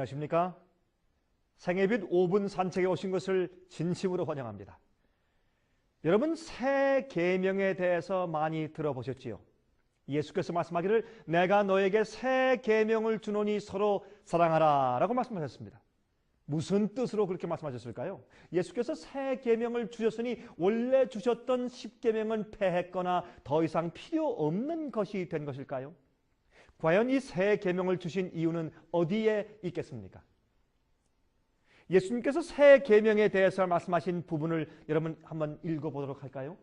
안녕하십니까? 생애빛 5분 산책에 오신 것을 진심으로 환영합니다. 여러분 새 계명에 대해서 많이 들어보셨지요? 예수께서 말씀하기를 내가 너에게 새 계명을 주노니 서로 사랑하라 라고 말씀하셨습니다. 무슨 뜻으로 그렇게 말씀하셨을까요? 예수께서 새 계명을 주셨으니 원래 주셨던 십계명은 폐했거나 더 이상 필요 없는 것이 된 것일까요? 과연 이 새 계명을 주신 이유는 어디에 있겠습니까? 예수님께서 새 계명에 대해서 말씀하신 부분을 여러분 한번 읽어 보도록 할까요?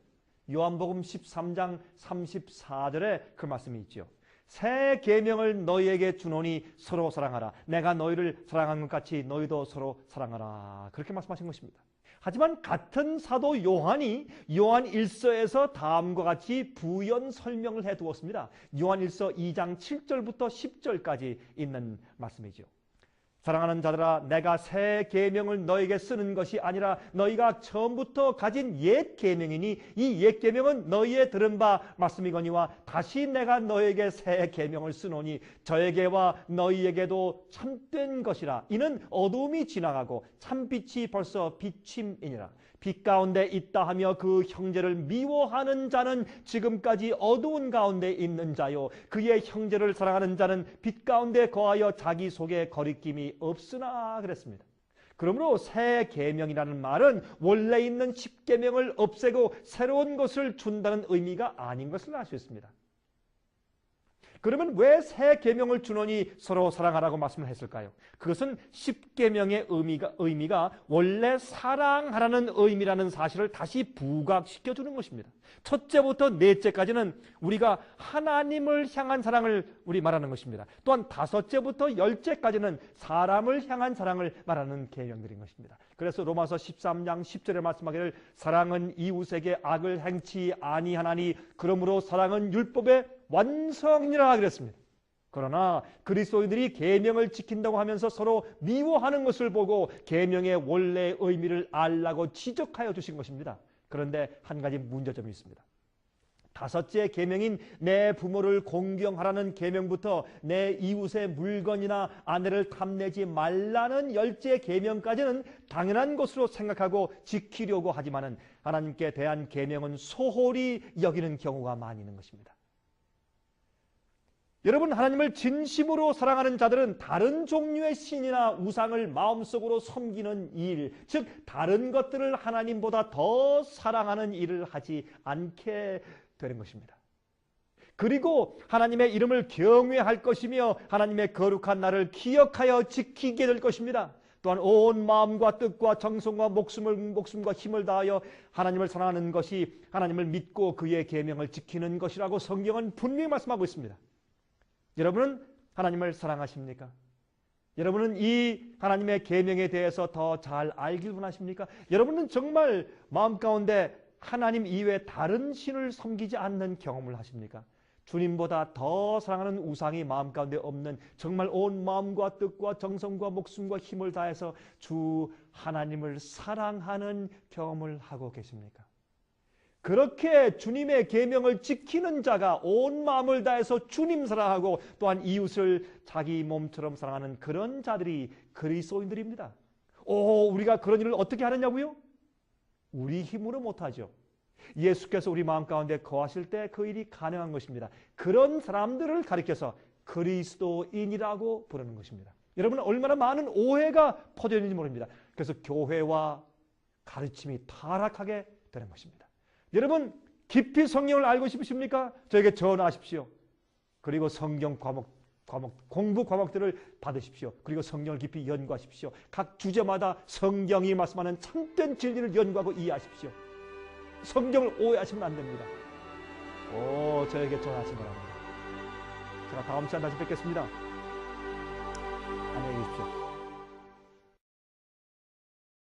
요한복음 13장 34절에 그 말씀이 있죠. 새 계명을 너희에게 주노니 서로 사랑하라. 내가 너희를 사랑한 것 같이 너희도 서로 사랑하라. 그렇게 말씀하신 것입니다. 하지만 같은 사도 요한이 요한 1서에서 다음과 같이 부연 설명을 해 두었습니다. 요한 1서 2장 7절부터 10절까지 있는 말씀이죠. 사랑하는 자들아 내가 새 계명을 너에게 쓰는 것이 아니라 너희가 처음부터 가진 옛 계명이니 이 옛 계명은 너희의 들은 바 말씀이거니와 다시 내가 너에게 새 계명을 쓰노니 저에게와 너희에게도 참된 것이라. 이는 어둠이 지나가고 참빛이 벌써 비침이니라 빛 가운데 있다 하며 그 형제를 미워하는 자는 지금까지 어두운 가운데 있는 자요 그의 형제를 사랑하는 자는 빛 가운데 거하여 자기 속에 거리낌이 없으나 그랬습니다. 그러므로 새 계명이라는 말은 원래 있는 십계명을 없애고 새로운 것을 준다는 의미가 아닌 것을 알 수 있습니다. 그러면 왜 새 계명을 주노니 서로 사랑하라고 말씀을 했을까요? 그것은 십계명의 의미가 의미가 원래 사랑하라는 의미라는 사실을 다시 부각시켜 주는 것입니다. 첫째부터 넷째까지는 우리가 하나님을 향한 사랑을 우리 말하는 것입니다. 또한 다섯째부터 열째까지는 사람을 향한 사랑을 말하는 계명들인 것입니다. 그래서 로마서 13장 10절에 말씀하기를 사랑은 이웃에게 악을 행치 아니하나니 그러므로 사랑은 율법의 완성이라 그랬습니다. 그러나 그리스도인들이 계명을 지킨다고 하면서 서로 미워하는 것을 보고 계명의 원래 의미를 알라고 지적하여 주신 것입니다. 그런데 한 가지 문제점이 있습니다. 다섯째 계명인 내 부모를 공경하라는 계명부터 내 이웃의 물건이나 아내를 탐내지 말라는 열째 계명까지는 당연한 것으로 생각하고 지키려고 하지만은 하나님께 대한 계명은 소홀히 여기는 경우가 많이 있는 것입니다. 여러분 하나님을 진심으로 사랑하는 자들은 다른 종류의 신이나 우상을 마음속으로 섬기는 일, 즉 다른 것들을 하나님보다 더 사랑하는 일을 하지 않게 되는 것입니다. 그리고 하나님의 이름을 경외할 것이며 하나님의 거룩한 날을 기억하여 지키게 될 것입니다. 또한 온 마음과 뜻과 정성과 목숨을 목숨과 힘을 다하여 하나님을 사랑하는 것이 하나님을 믿고 그의 계명을 지키는 것이라고 성경은 분명히 말씀하고 있습니다. 여러분은 하나님을 사랑하십니까? 여러분은 이 하나님의 계명에 대해서 더 잘 알길 원하십니까? 여러분은 정말 마음 가운데 하나님 이외에 다른 신을 섬기지 않는 경험을 하십니까? 주님보다 더 사랑하는 우상이 마음 가운데 없는 정말 온 마음과 뜻과 정성과 목숨과 힘을 다해서 주 하나님을 사랑하는 경험을 하고 계십니까? 그렇게 주님의 계명을 지키는 자가 온 마음을 다해서 주님 사랑하고 또한 이웃을 자기 몸처럼 사랑하는 그런 자들이 그리스도인들입니다. 오, 우리가 그런 일을 어떻게 하느냐고요? 우리 힘으로 못하죠. 예수께서 우리 마음 가운데 거하실 때 그 일이 가능한 것입니다. 그런 사람들을 가리켜서 그리스도인이라고 부르는 것입니다. 여러분 얼마나 많은 오해가 퍼져 있는지 모릅니다. 그래서 교회와 가르침이 타락하게 되는 것입니다. 여러분 깊이 성경을 알고 싶으십니까? 저에게 전화하십시오. 그리고 성경 과목 과목 공부 과목들을 받으십시오. 그리고 성경을 깊이 연구하십시오. 각 주제마다 성경이 말씀하는 참된 진리를 연구하고 이해하십시오. 성경을 오해하시면 안 됩니다. 오, 저에게 전화하시기 바랍니다. 제가 다음 시간 다시 뵙겠습니다. 안녕히 계십시오.